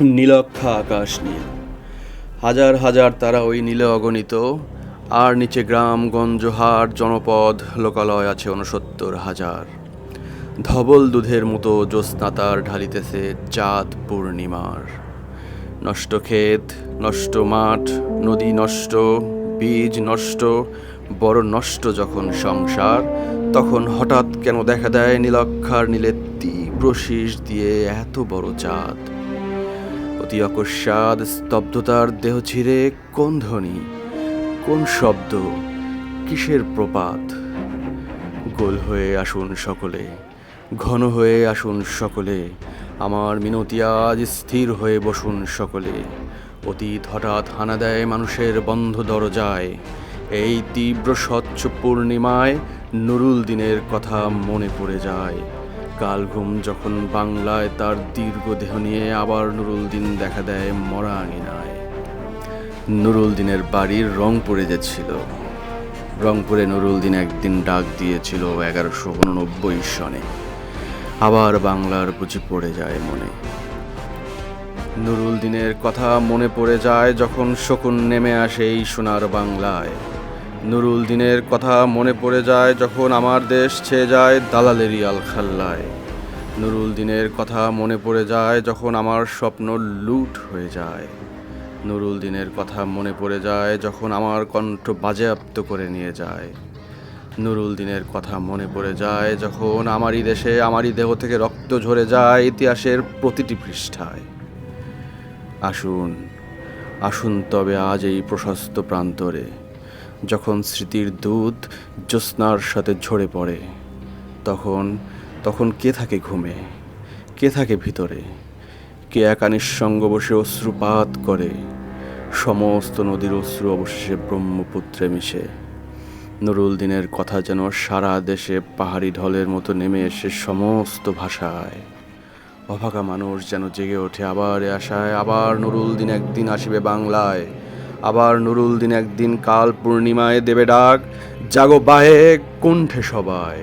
নীলক্ষা আকাশ নীল হাজার হাজার তারা ওই নীলে অগণিত, আর নিচে গ্রাম, গঞ্জ হাট জনপদ, লোকালয় আছে উনসত্তর হাজার। ধবল দুধের মতো জ্যোৎস্না তার ঢালিতেছে চাঁদ পূর্ণিমার। নষ্ট ক্ষেত, নষ্ট মাঠ, নদী নষ্ট, বীজ নষ্ট, বড় নষ্ট যখন সংসার, তখন হঠাৎ কেন দেখা দেয় নীলক্ষার নীলে তীব্র শীষ দিয়ে এত বড় চাঁদ। অতি অকস্মাৎ স্তব্ধতার দেহ ছিঁড়ে কোন ধ্বনি? কোন শব্দ? কিসের প্রপাত? গোল হয়ে আসুন সকলে, ঘন হয়ে আসুন সকলে, আমার মিনতি আজ স্থির হয়ে বসুন সকলে। অতীত হঠাৎ হানা দেয় মানুষের বন্ধ দরজায়, এই তীব্র স্বচ্ছ পূর্ণিমায় নুরুল দিনের কথা মনে পড়ে যায়। কাল ঘুম যখন বাংলায় তার দীর্ঘ দেহ নিয়ে আবার নুরুল দিন দেখা দেয় মরা আঙিনায় নুরুল দিনের বাড়ির রংপুরে যে ছিল রংপুরে নুরুল দিন একদিন ডাক দিয়েছিল এগারোশো উননব্বই সনে। আবার বাংলার বুঝি পড়ে যায় মনে। নুরুল দিনের কথা মনে পড়ে যায় যখন শকুন নেমে আসে এই সোনার বাংলায়। নুরুল দিনের কথা মনে পড়ে যায় যখন আমার দেশ ছেয়ে যায় দালালেরই আলখাল্লায়। নুরুল দিনের কথা মনে পড়ে যায় যখন আমার স্বপ্ন লুট হয়ে যায়। নুরুল দিনের কথা মনে পড়ে যায় যখন আমার কণ্ঠ বাজেয়াপ্ত করে নিয়ে যায়। নুরুল দিনের কথা মনে পড়ে যায় যখন আমারই দেশে আমারই দেহ থেকে রক্ত ঝরে যায় ইতিহাসের প্রতিটি পৃষ্ঠায়। আসুন আসুন তবে আজ এই প্রশস্ত প্রান্তরে যখন স্মৃতির দুধ জ্যোৎস্নার সাথে ঝরে পড়ে, তখন তখন কে থাকে ঘুমে? কে থাকে ভিতরে? কে একা নিঃসঙ্গ বসে অশ্রুপাত করে? সমস্ত নদীর অশ্রু অবশেষে ব্রহ্মপুত্রে মিশে। নুরুল দিনের কথা যেন সারা দেশে পাহাড়ি ঢলের মতো নেমে এসে সমস্ত ভাষায়। অভাগা মানুষ যেন জেগে ওঠে আবার আশায়, আবার নুরুল দিন একদিন আসিবে বাংলায়। আবার নুরুল দিন একদিন কাল পূর্ণিমায় দেবে ডাক জাগো বাহে কণ্ঠে সবাই।